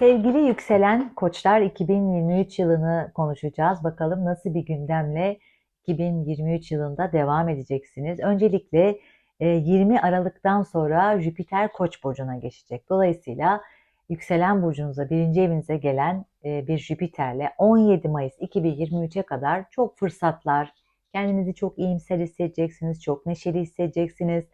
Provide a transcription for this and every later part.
Sevgili yükselen koçlar 2023 yılını konuşacağız. Bakalım nasıl bir gündemle 2023 yılında devam edeceksiniz. Öncelikle e, 20 Aralık'tan sonra Jüpiter Koç burcuna geçecek. Dolayısıyla yükselen burcunuza, birinci evinize gelen e, bir Jüpiter'le 17 Mayıs 2023'e kadar çok fırsatlar, kendinizi çok iyimser hissedeceksiniz, çok neşeli hissedeceksiniz.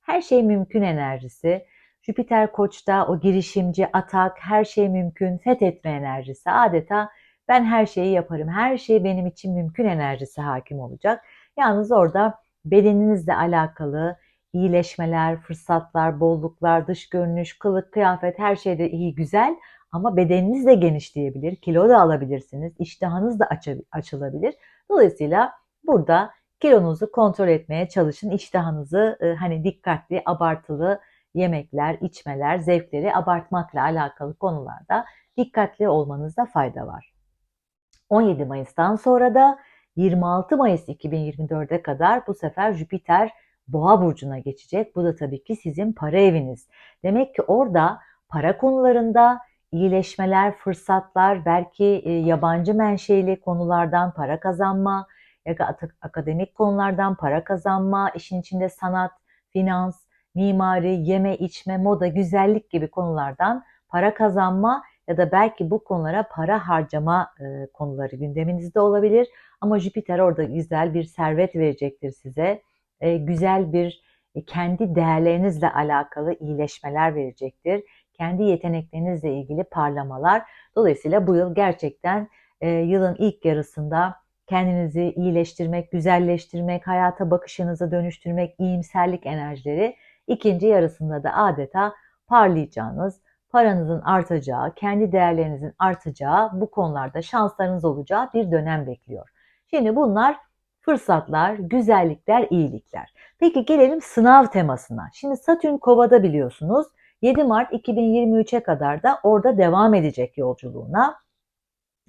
Her şey mümkün enerjisi. Jüpiter Koç'ta o girişimci, atak, her şey mümkün, fethetme enerjisi. Adeta ben her şeyi yaparım, her şey benim için mümkün enerjisi hakim olacak. Yalnız orada bedeninizle alakalı iyileşmeler, fırsatlar, bolluklar, dış görünüş, kılık, kıyafet her şey de iyi, güzel. Ama bedeniniz de genişleyebilir, kilo da alabilirsiniz, iştahınız da aç açılabilir. Dolayısıyla burada kilonuzu kontrol etmeye çalışın, iştahınızı e, hani dikkatli, abartılı, yemekler, içmeler, zevkleri abartmakla alakalı konularda dikkatli olmanızda fayda var. 17 Mayıs'tan sonra da 26 Mayıs 2024'e kadar bu sefer Jüpiter Boğa burcuna geçecek. Bu da tabii ki sizin para eviniz. Demek ki orada para konularında iyileşmeler, fırsatlar, belki e, yabancı menşeli konulardan para kazanma, ya da akademik konulardan para kazanma, işin içinde sanat, finans, mimari, yeme içme, moda, güzellik gibi konulardan para kazanma ya da belki bu konulara para harcama e, konuları gündeminizde olabilir. Ama Jüpiter orada güzel bir servet verecektir size. E, güzel bir e, kendi değerlerinizle alakalı iyileşmeler verecektir. Kendi yeteneklerinizle ilgili parlamalar. Dolayısıyla bu yıl gerçekten e, yılın ilk yarısında kendinizi iyileştirmek, güzelleştirmek, hayata bakışınızı dönüştürmek, iyimserlik enerjileri İkinci yarısında da adeta parlayacağınız, paranızın artacağı, kendi değerlerinizin artacağı, bu konularda şanslarınız olacağı bir dönem bekliyor. Şimdi bunlar fırsatlar, güzellikler, iyilikler. Peki gelelim sınav temasına. Şimdi Satürn Kova'da biliyorsunuz 7 Mart 2023'e kadar da orada devam edecek yolculuğuna.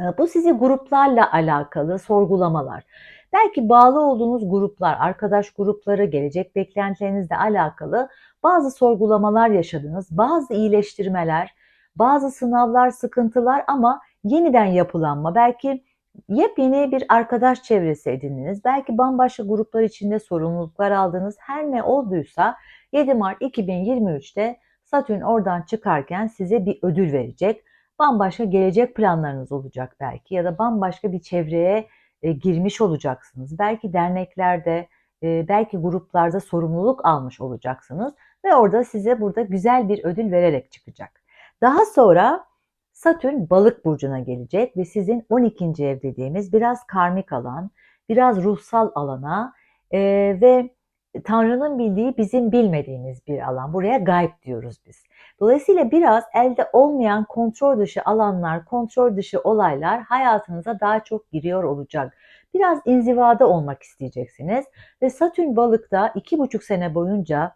Ee, bu sizi gruplarla alakalı sorgulamalar, Belki bağlı olduğunuz gruplar, arkadaş grupları, gelecek beklentilerinizle alakalı bazı sorgulamalar yaşadınız, bazı iyileştirmeler, bazı sınavlar, sıkıntılar ama yeniden yapılanma, belki yepyeni bir arkadaş çevresi edindiniz, belki bambaşka gruplar içinde sorumluluklar aldınız, her ne olduysa 7 Mart 2023'te Satürn oradan çıkarken size bir ödül verecek. Bambaşka gelecek planlarınız olacak belki ya da bambaşka bir çevreye e, girmiş olacaksınız. Belki derneklerde, e, belki gruplarda sorumluluk almış olacaksınız ve orada size burada güzel bir ödül vererek çıkacak. Daha sonra Satürn balık burcuna gelecek ve sizin 12. ev dediğimiz biraz karmik alan, biraz ruhsal alana e, ve Tanrı'nın bildiği bizim bilmediğimiz bir alan. Buraya gayb diyoruz biz. Dolayısıyla biraz elde olmayan kontrol dışı alanlar, kontrol dışı olaylar hayatınıza daha çok giriyor olacak. Biraz inzivada olmak isteyeceksiniz. Ve Satürn balıkta iki buçuk sene boyunca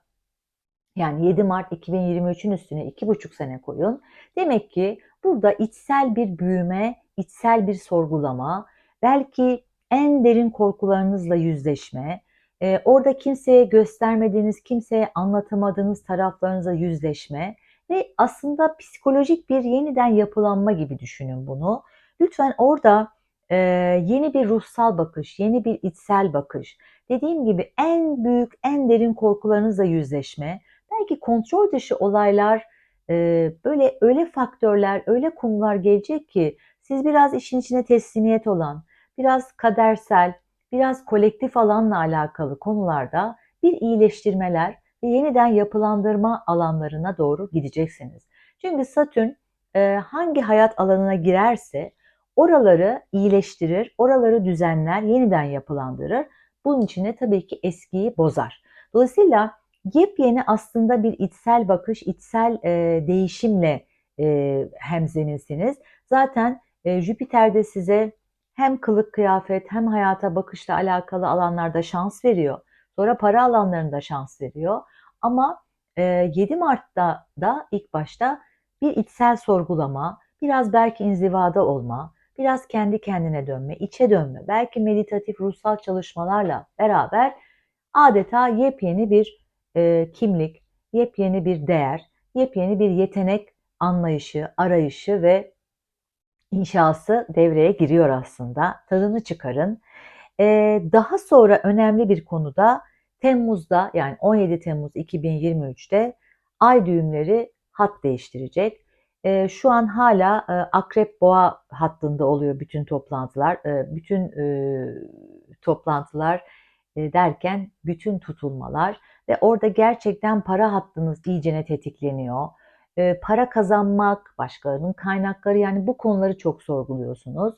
yani 7 Mart 2023'ün üstüne iki buçuk sene koyun. Demek ki burada içsel bir büyüme, içsel bir sorgulama, belki en derin korkularınızla yüzleşme, e, orada kimseye göstermediğiniz, kimseye anlatamadığınız taraflarınıza yüzleşme ve aslında psikolojik bir yeniden yapılanma gibi düşünün bunu. Lütfen orada e, yeni bir ruhsal bakış, yeni bir içsel bakış, dediğim gibi en büyük, en derin korkularınızla yüzleşme, belki kontrol dışı olaylar, e, böyle öyle faktörler, öyle konular gelecek ki siz biraz işin içine teslimiyet olan, biraz kadersel, biraz kolektif alanla alakalı konularda bir iyileştirmeler ve yeniden yapılandırma alanlarına doğru gideceksiniz. Çünkü Satürn e, hangi hayat alanına girerse oraları iyileştirir, oraları düzenler, yeniden yapılandırır. Bunun için de tabii ki eskiyi bozar. Dolayısıyla yepyeni aslında bir içsel bakış, içsel e, değişimle e, hemzeminsiniz. Zaten e, Jüpiter de size hem kılık kıyafet hem hayata bakışla alakalı alanlarda şans veriyor. Sonra para alanlarında şans veriyor. Ama 7 e, Mart'ta da ilk başta bir içsel sorgulama, biraz belki inzivada olma, biraz kendi kendine dönme, içe dönme, belki meditatif ruhsal çalışmalarla beraber adeta yepyeni bir e, kimlik, yepyeni bir değer, yepyeni bir yetenek anlayışı, arayışı ve inşası devreye giriyor aslında. Tadını çıkarın. Ee, daha sonra önemli bir konuda Temmuz'da yani 17 Temmuz 2023'te ay düğümleri hat değiştirecek. Ee, şu an hala e, Akrep Boğa hattında oluyor bütün toplantılar. E, bütün e, toplantılar e, derken bütün tutulmalar ve orada gerçekten para hattınız iyicene tetikleniyor. Para kazanmak, başkalarının kaynakları yani bu konuları çok sorguluyorsunuz.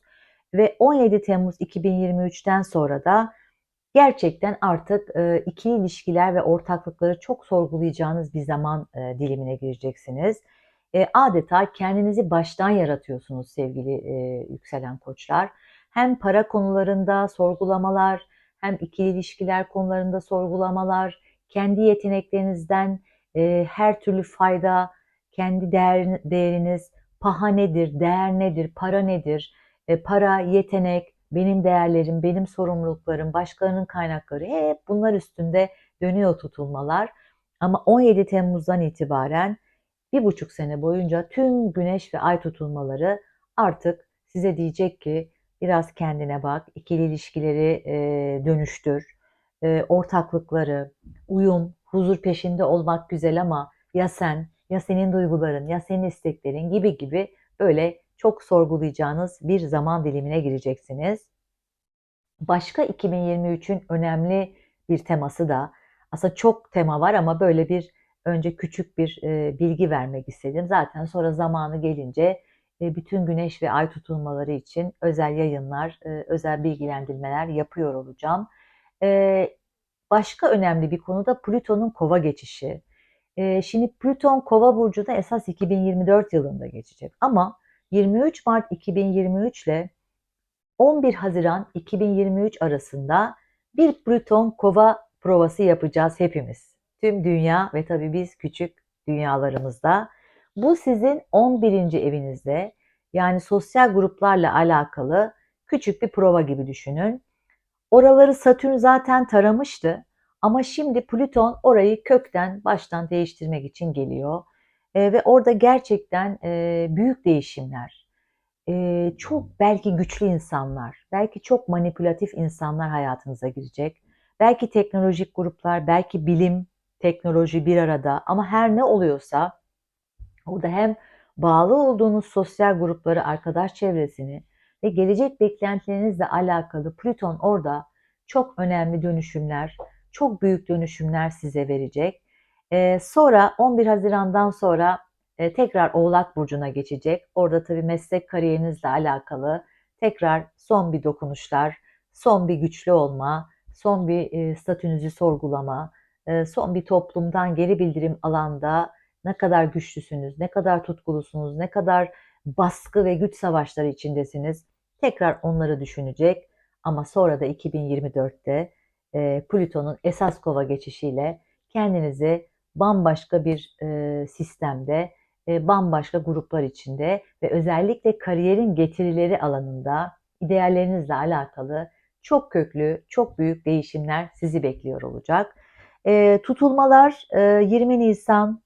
Ve 17 Temmuz 2023'ten sonra da gerçekten artık ikili ilişkiler ve ortaklıkları çok sorgulayacağınız bir zaman dilimine gireceksiniz. Adeta kendinizi baştan yaratıyorsunuz sevgili yükselen koçlar. Hem para konularında sorgulamalar, hem ikili ilişkiler konularında sorgulamalar, kendi yeteneklerinizden her türlü fayda, kendi değer, değeriniz, paha nedir, değer nedir, para nedir, e, para, yetenek, benim değerlerim, benim sorumluluklarım, başkalarının kaynakları hep bunlar üstünde dönüyor tutulmalar. Ama 17 Temmuz'dan itibaren bir buçuk sene boyunca tüm güneş ve ay tutulmaları artık size diyecek ki biraz kendine bak, ikili ilişkileri e, dönüştür, e, ortaklıkları, uyum, huzur peşinde olmak güzel ama ya sen, ya senin duyguların, ya senin isteklerin gibi gibi böyle çok sorgulayacağınız bir zaman dilimine gireceksiniz. Başka 2023'ün önemli bir teması da aslında çok tema var ama böyle bir önce küçük bir e, bilgi vermek istedim. Zaten sonra zamanı gelince e, bütün güneş ve ay tutulmaları için özel yayınlar, e, özel bilgilendirmeler yapıyor olacağım. E, başka önemli bir konu da Plüton'un kova geçişi. E, şimdi Plüton kova burcuda esas 2024 yılında geçecek ama 23 Mart 2023 ile 11 Haziran 2023 arasında bir Plüton kova provası yapacağız hepimiz. Tüm dünya ve tabii biz küçük dünyalarımızda. Bu sizin 11. evinizde yani sosyal gruplarla alakalı küçük bir prova gibi düşünün. Oraları Satürn zaten taramıştı ama şimdi Plüton orayı kökten baştan değiştirmek için geliyor. E, ve orada gerçekten e, büyük değişimler, e, çok belki güçlü insanlar, belki çok manipülatif insanlar hayatınıza girecek. Belki teknolojik gruplar, belki bilim, teknoloji bir arada ama her ne oluyorsa orada hem bağlı olduğunuz sosyal grupları, arkadaş çevresini ve gelecek beklentilerinizle alakalı Plüton orada çok önemli dönüşümler, çok büyük dönüşümler size verecek. Sonra 11 Haziran'dan sonra tekrar Oğlak Burcu'na geçecek. Orada tabii meslek kariyerinizle alakalı tekrar son bir dokunuşlar, son bir güçlü olma, son bir statünüzü sorgulama, son bir toplumdan geri bildirim alanda ne kadar güçlüsünüz, ne kadar tutkulusunuz, ne kadar baskı ve güç savaşları içindesiniz. Tekrar onları düşünecek ama sonra da 2024'te e, Plüton'un esas kova geçişiyle kendinizi bambaşka bir e, sistemde, e, bambaşka gruplar içinde ve özellikle kariyerin getirileri alanında ideallerinizle alakalı çok köklü, çok büyük değişimler sizi bekliyor olacak. E, tutulmalar e, 20 Nisan,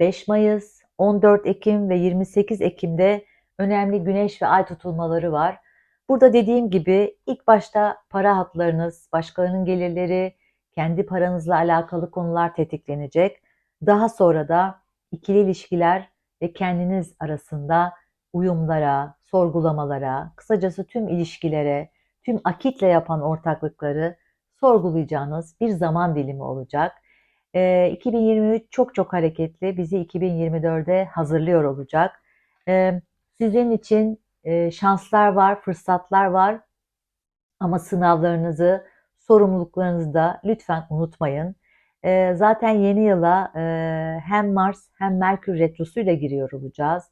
5 Mayıs, 14 Ekim ve 28 Ekim'de önemli güneş ve ay tutulmaları var. Burada dediğim gibi ilk başta para hatlarınız, başkalarının gelirleri, kendi paranızla alakalı konular tetiklenecek. Daha sonra da ikili ilişkiler ve kendiniz arasında uyumlara, sorgulamalara, kısacası tüm ilişkilere, tüm akitle yapan ortaklıkları sorgulayacağınız bir zaman dilimi olacak. 2023 çok çok hareketli, bizi 2024'e hazırlıyor olacak. Sizin için şanslar var, fırsatlar var ama sınavlarınızı, sorumluluklarınızı da lütfen unutmayın. Zaten yeni yıla hem Mars hem Merkür retrosuyla giriyor olacağız.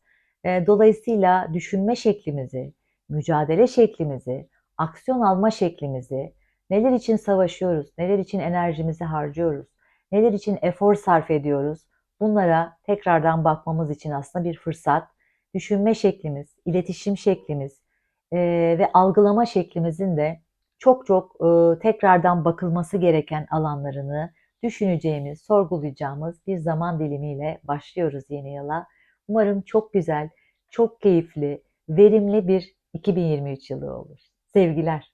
Dolayısıyla düşünme şeklimizi, mücadele şeklimizi, aksiyon alma şeklimizi, neler için savaşıyoruz, neler için enerjimizi harcıyoruz, neler için efor sarf ediyoruz, bunlara tekrardan bakmamız için aslında bir fırsat. Düşünme şeklimiz, iletişim şeklimiz e, ve algılama şeklimizin de çok çok e, tekrardan bakılması gereken alanlarını düşüneceğimiz, sorgulayacağımız bir zaman dilimiyle başlıyoruz yeni yıla. Umarım çok güzel, çok keyifli, verimli bir 2023 yılı olur. Sevgiler.